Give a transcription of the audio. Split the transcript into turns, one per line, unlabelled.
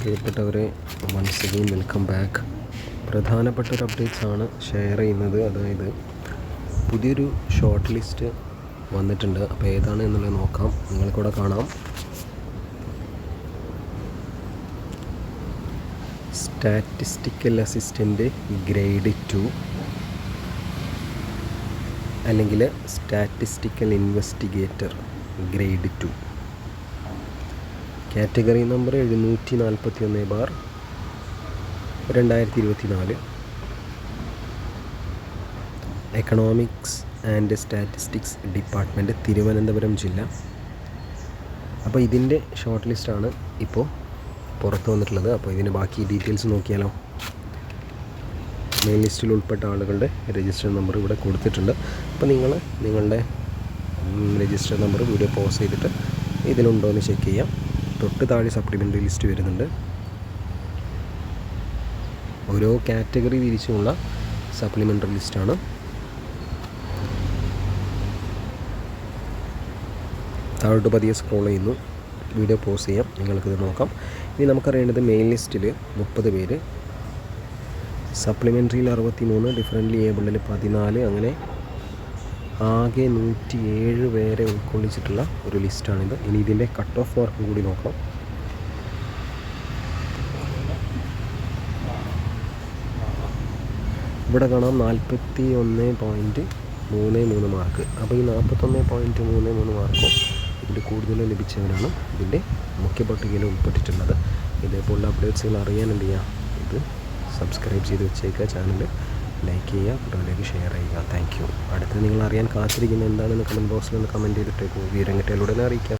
പ്രിയപ്പെട്ടവരെ once welcome back പ്രധാനപ്പെട്ട ഒരു അപ്ഡേറ്റ്സ് ആണ് ഷെയർ ചെയ്യുന്നത്. അതായത് പുതിയൊരു ഷോർട്ട് ലിസ്റ്റ് വന്നിട്ടുണ്ട്. അപ്പോൾ ഏതാണ് എന്നുള്ളത് നോക്കാം. നിങ്ങൾക്കൂടെ കാണാം. സ്റ്റാറ്റിസ്റ്റിക്കൽ അസിസ്റ്റന്റ് ഗ്രേഡ് ടു അല്ലെങ്കിൽ statistical investigator grade two category number എഴുന്നൂറ്റി നാൽപ്പത്തി ഒന്ന് ബാർ രണ്ടായിരത്തി ഇരുപത്തി നാല് economics and statistics department Thiruvananthapuram ജില്ല. അപ്പോൾ ഇതിന്റെ ഷോർട്ട് ലിസ്റ്റാണ് ഇപ്പോൾ പുറത്ത് വന്നിട്ടുള്ളത്. അപ്പോൾ ഇതിന് ബാക്കി ഡീറ്റെയിൽസ് നോക്കിയാലോ. മെയിൻ ലിസ്റ്റിൽ ഉൾപ്പെട്ട ആളുകളുടെ രജിസ്റ്റർ നമ്പർ ഇവിടെ കൊടുത്തിട്ടുണ്ട്. അപ്പോൾ നിങ്ങൾ നിങ്ങളുടെ രജിസ്റ്റർ നമ്പർ വീഡിയോ പോസ് ചെയ്തിട്ട് ഇതിലുണ്ടോ എന്ന് ചെക്ക് ചെയ്യാം. തൊട്ട് താഴെ സപ്ലിമെന്ററി ലിസ്റ്റ് വരുന്നുണ്ട്. ഓരോ കാറ്റഗറി തിരിച്ചുമുള്ള സപ്ലിമെന്ററി ലിസ്റ്റാണ് താഴോട്ട് പതിയെ സ്ക്രോൾ ചെയ്യുന്നു. വീഡിയോ പോസ് ചെയ്യാം. നിങ്ങൾക്കിത് നോക്കാം. ഇനി നമുക്കറിയേണ്ടത് മെയിൻ ലിസ്റ്റിൽ മുപ്പത് പേര്. സപ്ലിമെന്ററിയിൽ അറുപത്തി മൂന്ന് ഡിഫറന്റ്ലി ഏബിളിൽ പതിനാല് അങ്ങനെ ആകെ നൂറ്റി ഏഴ് പേരെ ഉൾക്കൊള്ളിച്ചിട്ടുള്ള ഒരു ലിസ്റ്റാണിത്. ഇനി ഇതിന്റെ കട്ട് ഓഫ് മാർക്ക് കൂടി നോക്കണം. ഇവിടെ കാണാം നാൽപ്പത്തി ഒന്ന് പോയിന്റ് മൂന്ന് മൂന്ന് മാർക്ക് അപ്പോൾ ഈ നാൽപ്പത്തൊന്ന് പോയിന്റ് മൂന്ന് മൂന്ന് മാർക്കും ഇതിൽ കൂടുതൽ ലഭിച്ചവരാണ് ഇതിന്റെ മുഖ്യ പട്ടികയിൽ ഉൾപ്പെട്ടിട്ടുള്ളത്. ഇതേപോലുള്ള അപ്ഡേറ്റ്സുകൾ അറിയാൻ എന്ത് ചെയ്യുക ഇത് സബ്സ്ക്രൈബ് ചെയ്ത് വെച്ചേക്കുക ചാനൽ ലൈക്ക് ചെയ്യുക കുട്ടികളിലേക്ക് ഷെയർ ചെയ്യുക. താങ്ക് യു അടുത്ത് നിങ്ങൾ അറിയാൻ കാത്തിരിക്കുന്ന എന്താണെന്ന് കമന്റ് ബോക്സിൽ ഒന്ന് കമന്റ് ചെയ്തിട്ടേക്കൂ. വീരങ്കട്ടയിലൂടെ അറിയിക്കാം.